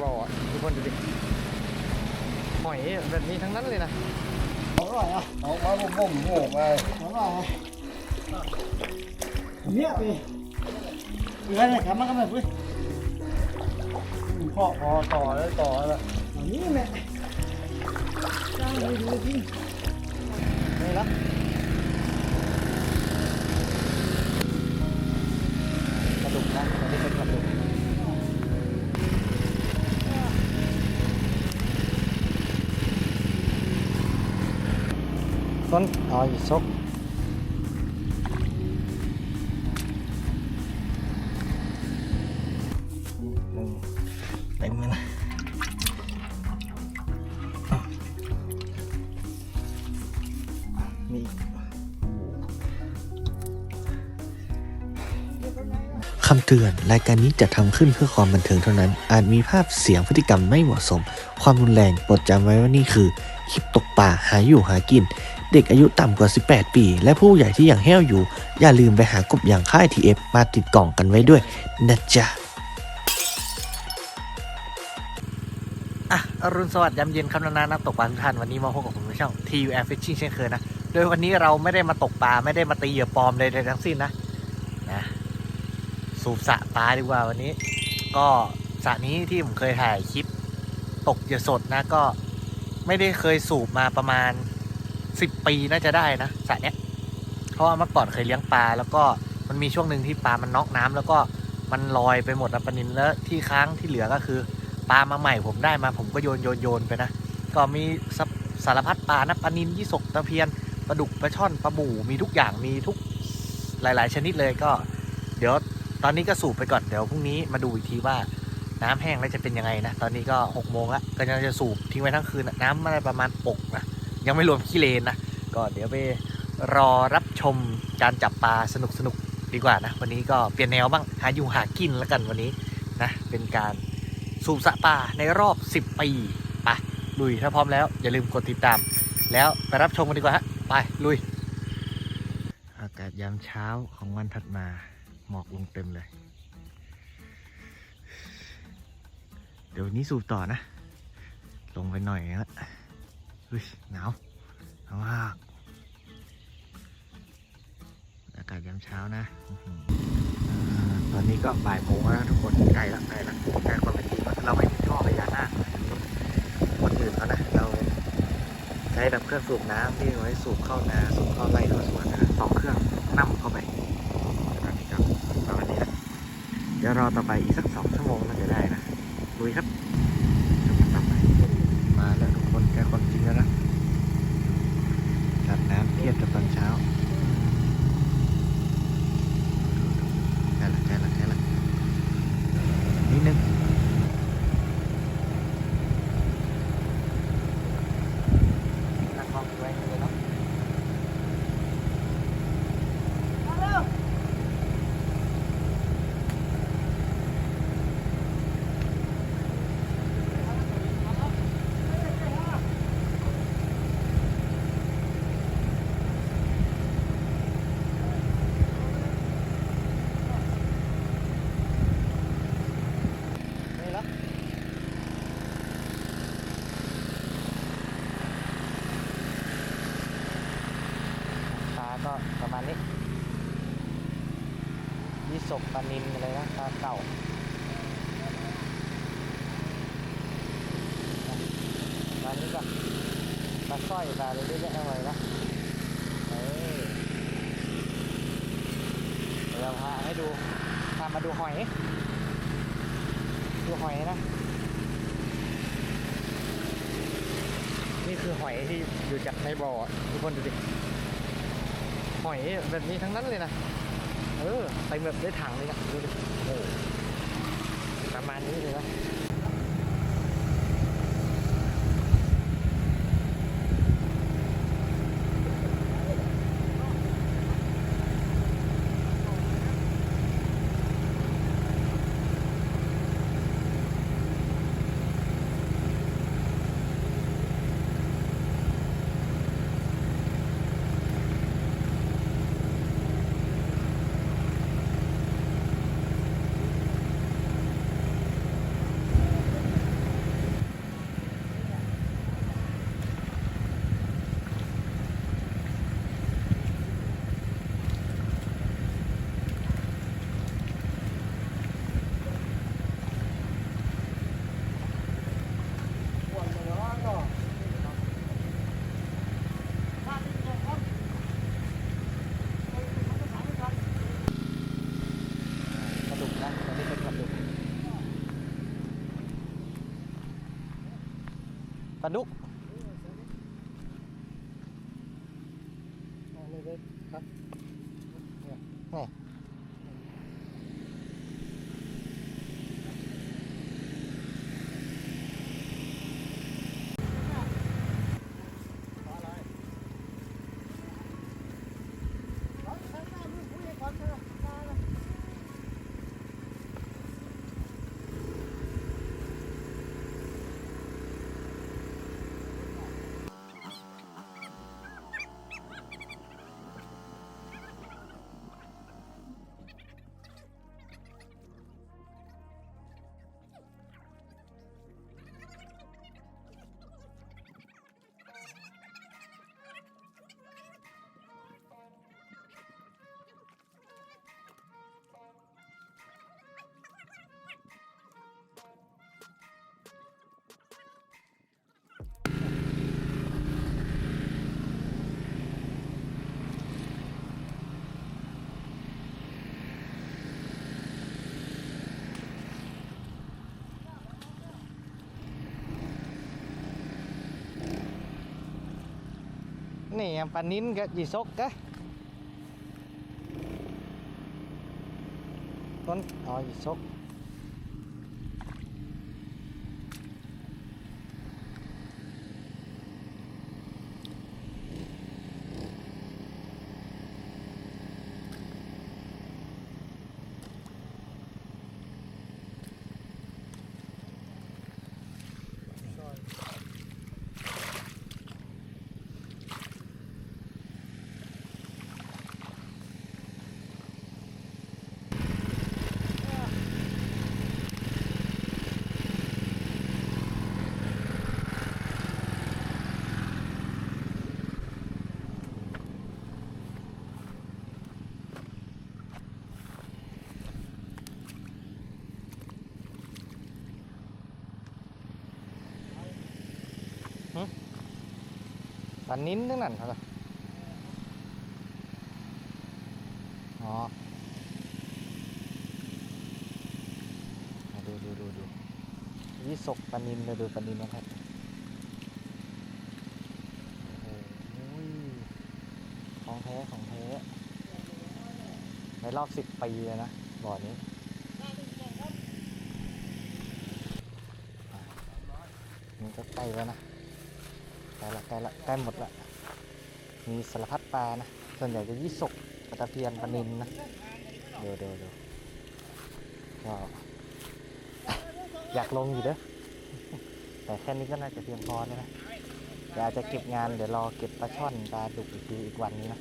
บ่ออะทุกคนดูดิหอยแบบนี้ทั้งนั้นเลยนะอร่อยอะเอามาบ่มบ่มโง่ไปอร่อยเนี่ยพี่เรือเนี่ยครับมันก็แบบนี้พอพอต่อแล้วต่อแล้วอันนี้แหละจ้างดูดูพี่นี่ละก ต้นอ๋ออีซกหนึ่งเต็มเลยนะมีอีกคำเตือน รายการนี้จะทำขึ้นเพื่อความบันเทิงเท่านั้น อาจมีภาพเสียงพฤติกรรมไม่เหมาะสม ความรุนแรงโปรดจำไว้ว่านี่คือคลิปตกป่าหาอยู่หากิน เด็กอายุต่ำกว่า 18 ปี และผู้ใหญ่ที่ยังแห้วอยู่ อย่าลืมไปหากบอย่างค่าย TF มาติดกล่องกันไว้ด้วยนะจ๊ะอะอรุณสวัสดิ์ยามเย็นคำนานานักตกปลาทุกท่านวันนี้มาพบกับผมในช่อง TU Air Fishing เช่นเคยนะ โดยวันนี้เราไม่ได้มาตกปลาไม่ได้มาตีเหยื่อปลอมใดๆทั้งสิ้นนะนะสูบสะปลาดีกว่าวันนี้ ก็สระนี้ที่ผมเคยถ่ายคลิปตกเหยื่อสดนะก็ไม่ได้เคยสูบมาประมาณ 10ปีน่าจะได้นะสระเนี้ยเพราะว่าเมื่อก่อนเคยเลี้ยงปลาแล้วก็มันมีช่วงหนึ่งที่ปลามันน็อกน้ำแล้วก็มันลอยไปหมดนะปลานินแล้วที่ค้างที่เหลือก็คือปลามาใหม่ผมได้มาผมก็โยนโยนโยนไปนะ ก็มีสารสารพัดปลานะปลานินยี่สกตะเพียนปลาดุกปลาช่อนปลาบู่มีทุกอย่างมีทุกหลาย ๆ ชนิดเลยก็ เดี๋ยวตอนนี้ก็สูบไปก่อนเดี๋ยวพรุ่งนี้มาดูอีกทีว่าน้ำแห้งแล้วจะเป็นยังไงนะ ตอนนี้ก็หกโมงละก็ยังจะสูบทิ้งไว้ทั้งคืนนะน้ำมันประมาณปกนะ ยังไม่รวมขี้เลนนะ ก็เดี๋ยวไปรอรับชมการจับปลาสนุกสนุกๆดีกว่านะ วันนี้ก็เปลี่ยนแนวบ้างหาอยู่หากินแล้วกันวันนี้นะเป็นการสูบสะป่าในรอบ 10 ปีไปลุยถ้าพร้อมแล้ว อย่าลืมกดติดตาม แล้วไปรับชมกันดีกว่าฮะไปลุย อากาศยามเช้าของวันถัดมาหมอกลงเต็มเลย เดี๋ยววันนี้สูบต่อนะ ลงไปหน่อยละ เฮ้ยหนาวหนาวมากอากาศยามเช้านะตอนนี้ก็บ่ายโมงแล้วทุกคนใกล้ล้วใกล้ล้วใกล้ความเป็นจริงเราไม่มีท่อพญานาคคนอื่นเขานะเราใช้แบบเครื่องสูบน้ำที่ไว้สูบเข้านาสูบเข้าไร่เข้าสวนนะสองเครื่องนั่เข้าไปตอนนี้ก็ประมาณนี้นะเดี๋ยวรอต่อไปอีกสักสองชั่วโมงน่าจะได้นะลุยครับเดี๋ยวมาต่อไปมาแล้วทุกคนใกล้ความจริงแล้วนะจัดน้ำเทียบกับตอนเช้า ใช่ละใช่ละใช่ละนิดนึงนั่งมองไว้เลยเนาะนี่ละปลาก็ประมาณนี้ ยี่สกปลานินอะไรนะปลาเก่าปลานี้ก็ปลาสร้อยปลาอะไรเยอะแยะไปนะเออเดี๋ยวเราพาให้ดูพามาดูหอย ดูหอยนะ นี่คือหอยที่อยู่จากในบ่อทุกคนดูดิหอยแบบนี้ทั้งนั้นเลยนะ เออเต็มแบบได้ถังเลยนะดูดิโอ้ประมาณนี้เลยนะ เอา นี่ยปลานิ้นกับยีซกกะต้นอ๋อยีซก ปลานิ้นทั้งนั้นเหรออ๋อมาดูดูดูดูยีซกปลานิ้นเลยดูปลานิ้นนะครับโอ้โหของแท้ของแท้ในรอบสิบปีเลยนะบ่อนี้มันก็ใกล้แล้วนะ ล้ละใกล้ละใกล้หมดละมีสารพัดปลานะ ส่วนใหญ่จะยี่สกปลาตะเพียนปลานินนะเดี๋ยวเดี๋ยวเดี๋ยวก็อยากลงอยู่เด้อแต่แค่นี้ก็น่าจะเพียงพอแล้วนะเดี๋ยวอาจจะเก็บงานเดี๋ยวรอเก็บปลาช่อนปลาดุกอีกทีอีกวันนี้นะ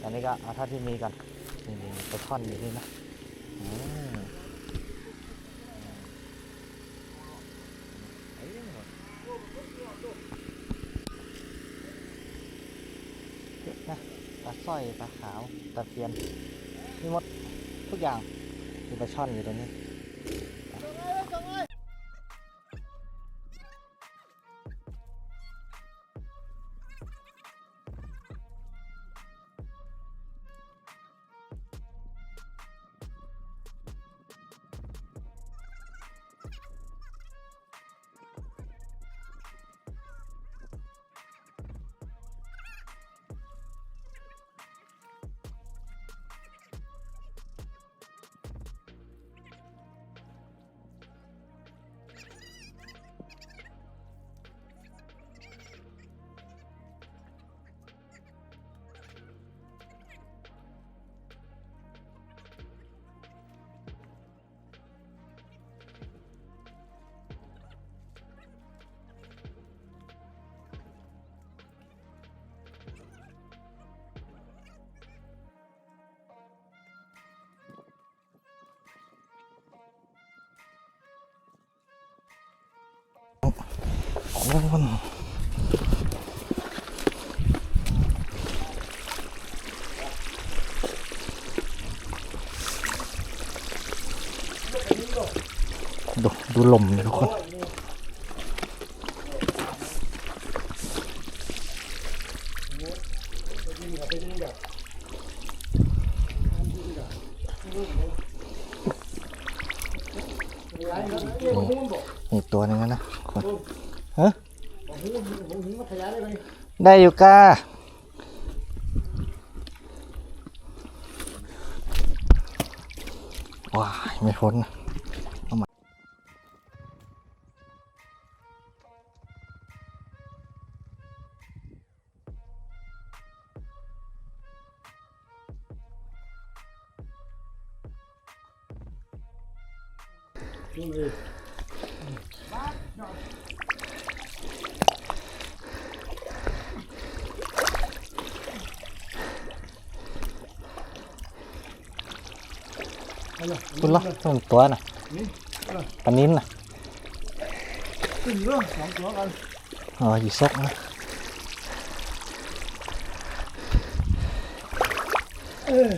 ตอนนี้ก็เอาเท่าที่มีก่อนนี่นี่ปลาช่อนอยู่นี่นะอืม เยอะ นะปลาสร้อยปลาขาวตะเพียนมีหมดทุกอย่างมีปลาช่อนอยู่ตรงนี้ส่งเลยส่งเลย ทุกคนอีกตัวหนึงแล้วนะคนเฮ้ย โหโอ้โหหิงมาขยายได้ไหม ได้อยู่ก้าว้ายไม่พ้นนะ คุณล็อกส่งตัวน่ะปลานิ้นน่ะขึ้นเรื่องสองตัวกันอ๋ออยู่ซกนะเออ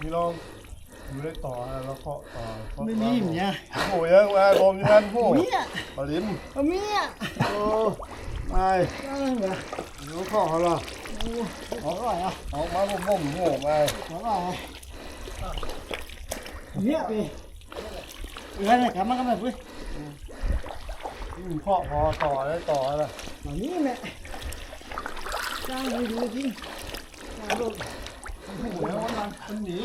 มีลองอยู่ได้ต่อนะแล้วเคาะต่อเคาะไม่มีเนี่ยโอ้ยยังไงผมยังไงโอ้เมียปลินเอาเมียโอ้ไม่นั่นเหรออยู่เคาะเขาละโอ้ขอร่อยอะออกมาผมผมโง่ไปขอร่อยเมียไปเออเนี่ยกลับมากันแบบเว้ยเคาะพอต่อได้ต่อละมานี่แม่จ้างให้ดูจริงจ้างดูโอ้ยแล้วมันมันหนี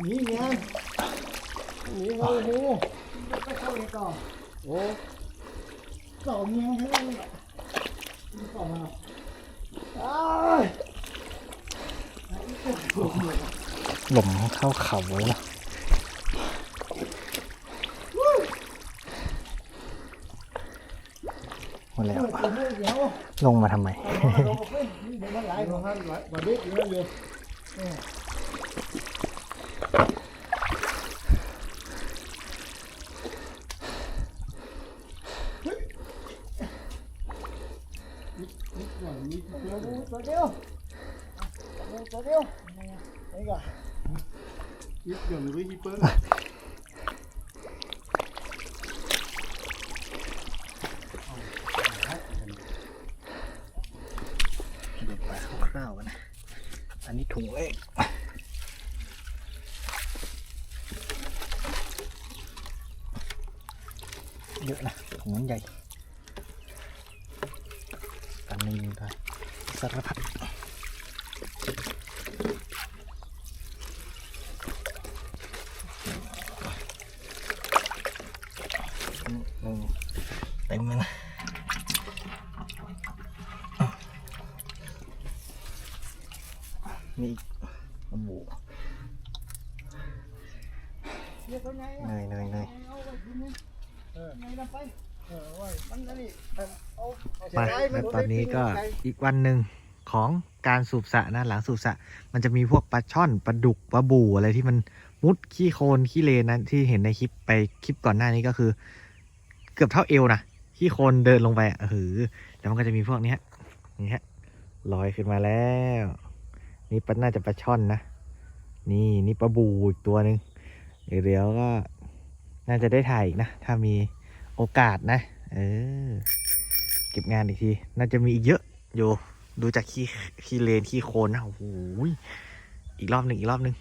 หนีเมียหนีโอ้โหไปเข้าเลยต่อโอ้ต่อเมียทั้งนั้นแหละต่อมาอ้าย หล่มเข้าเขาเลยนะหมดแล้วลงมาทำไม มันหลไอ้ลพวงท่านหลายวันนี้เยอะเลย เดี๋ยวดูตัวเดียวดูตัวเดียวนี่ก็ ยิบหย่อนไว้ที่เปิ้ล เดี๋ ยวปลาคร่าวๆนะ อันนี้ถุงเล็กเยอะนะถุงใหญ่อันนิลด้ไปสารพัดอืมเต็มเลยนะ นี่โอ้โหเหนยเนยเนยเอาไว้ทีนึงเออไงไปเออไว้มันนี่อามาแล้วตอนนี้ก็อีกวันหนึ่งของการสูบสระนะหลังสูบสระมันจะมีพวกปลาช่อนปลาดุกปลาบู่อะไรที่มันมุดขี้โคลนขี้เลนนะที่เห็นในคลิปไปคลิปก่อนหน้านี้ก็คือ เกือบเท่าเอวนะขี้โคลนเดินลงไปอะเออแล้วมันก็จะมีพวกนี้นี่ฮะลอยขึ้นมาแล้ว นี่ปลาน่าจะปลาช่อนนะ นี่นี่ปลาบูอีกตัวหนึ่งเดี๋ยวก็น่าจะได้ถ่ายอีกนะ ถ้ามีโอกาสนะ เออ เก็บงานอีกที น่าจะมีอีกเยอะอยู่ ดูจากขี้ขี้เลนขี้โคลนนะ โอ้โหยอีกรอบหนึ่งอีกรอบหนึ่ง